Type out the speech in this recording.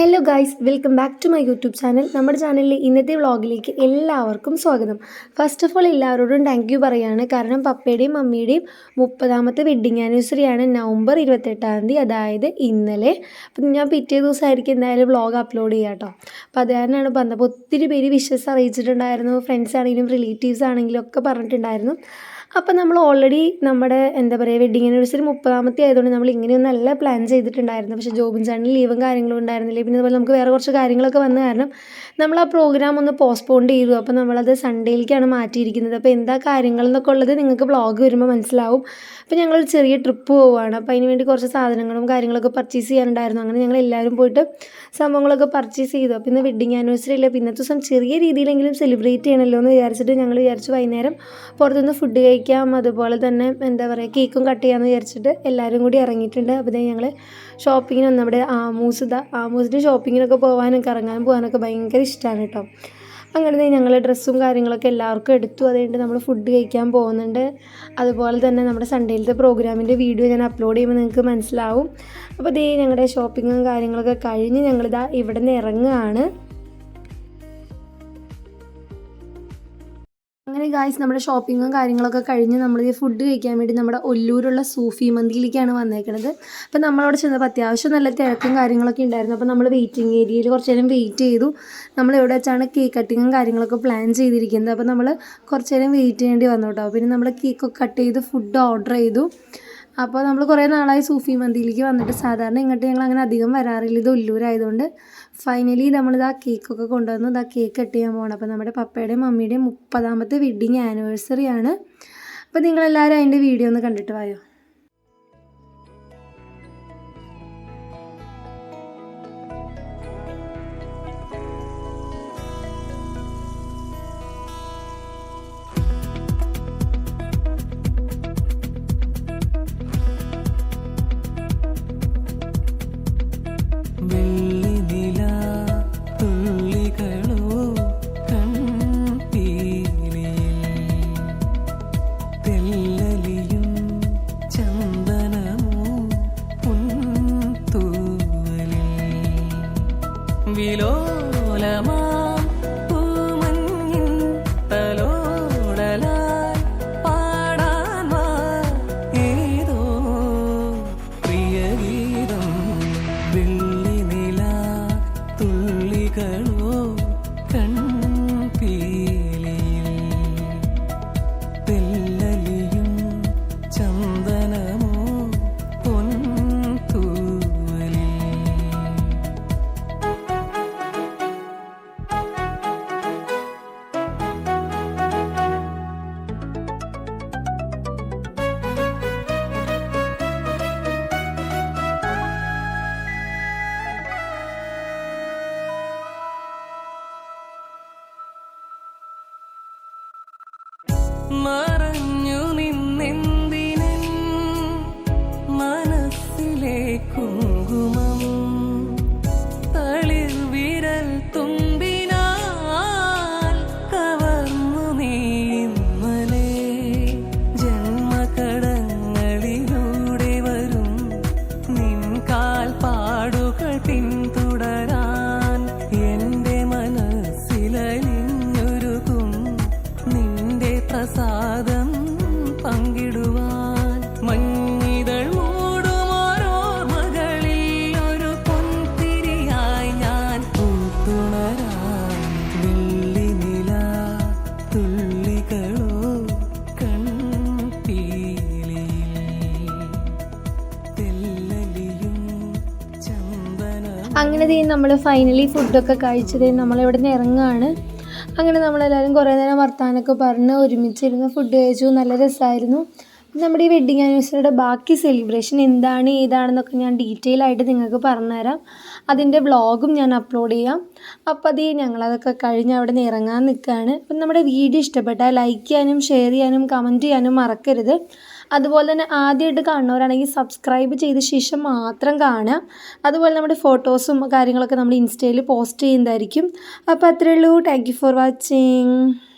Hello guys welcome back to my YouTube channel നമ്മുടെ ചാനലിലെ ഇന്നത്തെ വ്ളോഗിലേക്ക് എല്ലാവർക്കും സ്വാഗതം. ഫസ്റ്റ് ഓഫ് ഓൾ എല്ലാവരോടും താങ്ക് യു പറയുകയാണ് കാരണം പപ്പയുടെയും മമ്മിയുടെയും മുപ്പതാമത്തെ വെഡ്ഡിങ് ആനിവേഴ്സറിയാണ് നവംബർ ഇരുപത്തെട്ടാം തീയതി അതായത് ഇന്നലെ. അപ്പം ഞാൻ പിറ്റേ ദിവസമായിരിക്കും എന്തായാലും വ്ളോഗ് അപ്ലോഡ് ചെയ്യാം കേട്ടോ. അപ്പോൾ അത് കാരണമാണ് വന്നപ്പോൾ ഒത്തിരി പേര് വിശ്വസ് അറിയിച്ചിട്ടുണ്ടായിരുന്നു. ഫ്രണ്ട്സ് ആണെങ്കിലും റിലേറ്റീവ്സ് ആണെങ്കിലും ഒക്കെ പറഞ്ഞിട്ടുണ്ടായിരുന്നു. അപ്പോൾ നമ്മൾ ഓൾറെഡി നമ്മുടെ എന്താ പറയുക വെഡിങ് ആനിവേഴ്സറി മുപ്പതാമത്തെ ആയതുകൊണ്ട് നമ്മൾ ഇങ്ങനെയൊന്നല്ല പ്ലാൻ ചെയ്തിട്ടുണ്ടായിരുന്നു പക്ഷേ ജോബിൻ ചാണ്ടിൽ ലീവും കാര്യങ്ങളും ഉണ്ടായിരുന്നില്ല? പിന്നെ അതുപോലെ നമുക്ക് വേറെ കുറച്ച് കാര്യങ്ങളൊക്കെ വന്ന കാരണം നമ്മൾ ആ പ്രോഗ്രാം ഒന്ന് പോസ്റ്റ്പോൺ ചെയ്തു. അപ്പോൾ നമ്മളത് സൺഡേയിലേക്കാണ് മാറ്റിയിരിക്കുന്നത്. അപ്പോൾ എന്താ കാര്യങ്ങൾ എന്നൊക്കെ ഉള്ളത് നിങ്ങൾക്ക് ബ്ലോഗ് വരുമ്പോൾ മനസ്സിലാവും. അപ്പോൾ ഞങ്ങളൊരു ചെറിയ ട്രിപ്പ് പോവുകയാണ്. അപ്പോൾ അതിന് വേണ്ടി കുറച്ച് സാധനങ്ങളും കാര്യങ്ങളൊക്കെ പർച്ചേസ് ചെയ്യാനുണ്ടായിരുന്നു. അങ്ങനെ ഞങ്ങൾ എല്ലാവരും പോയിട്ട് സംഭവങ്ങളൊക്കെ പർച്ചേസ് ചെയ്തു. അപ്പോൾ ഇന്ന് വെഡിങ് ആനിവേഴ്സറി അല്ല? പിന്നത്തെ ദിവസം ചെറിയ രീതിയിലെങ്കിലും സെലിബ്രേറ്റ് ചെയ്യണമല്ലോ എന്ന് വിചാരിച്ചിട്ട് ഞങ്ങൾ വിചാരിച്ചു വൈകുന്നേരം പുറത്തുനിന്ന് ഫുഡ് കഴിക്കാം അതുപോലെ തന്നെ എന്താ പറയുക കേക്കും കട്ട് ചെയ്യാമെന്ന് വിചാരിച്ചിട്ട് എല്ലാവരും കൂടി ഇറങ്ങിയിട്ടുണ്ട്. അപ്പോൾ ഞങ്ങൾ ഷോപ്പിങ്ങിന് നമ്മുടെ ആമൂസ് ഇതാ ആമൂസിന്റെ ഷോപ്പിങ്ങിനൊക്കെ പോകാനൊക്കെ ഇറങ്ങാൻ പോകാനൊക്കെ ഭയങ്കര ഇഷ്ടമാണ് കേട്ടോ. അങ്ങനെ ഞങ്ങൾ ഡ്രസ്സും കാര്യങ്ങളൊക്കെ എല്ലാവർക്കും എടുത്തു. അതുകൊണ്ട് നമ്മൾ ഫുഡ് കഴിക്കാൻ പോകുന്നുണ്ട്. അതുപോലെ തന്നെ നമ്മുടെ സൺഡേയിലത്തെ പ്രോഗ്രാമിന്റെ വീഡിയോ ഞാൻ അപ്ലോഡ് ചെയ്യുമ്പോൾ നിങ്ങൾക്ക് മനസ്സിലാവും. അപ്പോൾ ഇതേ ഞങ്ങളുടെ ഷോപ്പിങ്ങും കാര്യങ്ങളൊക്കെ കഴിഞ്ഞ് ഞങ്ങളിതാ ഇവിടെ നിന്ന് ഇറങ്ങുകയാണ്. അങ്ങനെ ഗായ്സ് നമ്മുടെ ഷോപ്പിങ്ങും കാര്യങ്ങളൊക്കെ കഴിഞ്ഞ് നമ്മൾ ഫുഡ് കഴിക്കാൻ വേണ്ടി നമ്മുടെ ഒല്ലൂരുള്ള സൂഫി മന്തിയിലേക്കാണ് വന്നേക്കുന്നത് അപ്പോൾ നമ്മളവിടെ ചെന്നപ്പോൾ അത്യാവശ്യം നല്ല തിരക്കും കാര്യങ്ങളൊക്കെ ഉണ്ടായിരുന്നു. അപ്പോൾ നമ്മൾ വെയിറ്റിംഗ് ഏരിയയിൽ കുറച്ച് നേരം വെയിറ്റ് ചെയ്തു. നമ്മൾ എവിടെ വെച്ചാണ് കേക്ക് കട്ടിങ്ങും കാര്യങ്ങളൊക്കെ പ്ലാൻ ചെയ്തിരിക്കുന്നത്. അപ്പോൾ നമ്മൾ കുറച്ച് നേരം വെയിറ്റ് ചെയ്യേണ്ടി വന്നു കേട്ടോ. പിന്നെ നമ്മൾ കേക്കൊക്കെ കട്ട് ചെയ്ത് ഫുഡ് ഓർഡർ ചെയ്തു. അപ്പോൾ നമ്മൾ കുറേ നാളായി സൂഫി മന്തിയിലേക്ക് വന്നിട്ട് സാധാരണ ഇങ്ങോട്ട് ഞങ്ങൾ അങ്ങനെ അധികം വരാറില്ല. ഇത് ഉള്ളൂരായതുകൊണ്ട് ഫൈനലി നമ്മളിത് ആ കേക്കൊക്കെ കൊണ്ടുവന്നു. ഇതാ കേക്ക് കട്ട് ചെയ്യാൻ പോകണം അപ്പോൾ നമ്മുടെ പപ്പയുടെയും മമ്മിയുടെയും മുപ്പതാമത്തെ ആനിവേഴ്സറി ആണ്. അപ്പോൾ നിങ്ങളെല്ലാവരും അതിന്റെ വീഡിയോ ഒന്ന് കണ്ടിട്ട് വായോ? My. അങ്ങനെ ദേ നമ്മൾ ഫൈനലി ഫുഡൊക്കെ കഴിച്ചത് നമ്മളിവിടെ നിന്ന് ഇറങ്ങുകയാണ് അങ്ങനെ നമ്മളെല്ലാവരും കുറേ നേരം വർത്താനൊക്കെ പറഞ്ഞ് ഒരുമിച്ചിരുന്ന് ഫുഡ് കഴിച്ചു. നല്ല രസമായിരുന്നു നമ്മുടെ ഈ വെഡ്ഡിങ് ആനിവേഴ്സറിയുടെ ബാക്കി സെലിബ്രേഷൻ എന്താണ് ഏതാണെന്നൊക്കെ ഞാൻ ഡീറ്റെയിൽ ആയിട്ട് നിങ്ങൾക്ക് പറഞ്ഞുതരാം. അതിന്റെ വ്ളോഗും ഞാൻ അപ്ലോഡ് ചെയ്യാം. അപ്പോൾ അത് ഞങ്ങളതൊക്കെ കഴിഞ്ഞ് അവിടെ നിന്ന് ഇറങ്ങാൻ നിൽക്കുകയാണ് അപ്പം നമ്മുടെ വീഡിയോ ഇഷ്ടപ്പെട്ടാൽ ലൈക്ക് ചെയ്യാനും ഷെയർ ചെയ്യാനും കമന്റ് ചെയ്യാനും മറക്കരുത്. അതുപോലെ തന്നെ ആദ്യമായിട്ട് കാണുന്നവരാണെങ്കിൽ സബ്സ്ക്രൈബ് ചെയ്ത ശേഷം മാത്രം കാണുക. അതുപോലെ നമ്മുടെ ഫോട്ടോസും കാര്യങ്ങളൊക്കെ നമ്മൾ ഇൻസ്റ്റയിൽ പോസ്റ്റ് ചെയ്യുന്നതായിരിക്കും. അപ്പോൾ അത്രയേ ഉള്ളൂ. Thank you for watching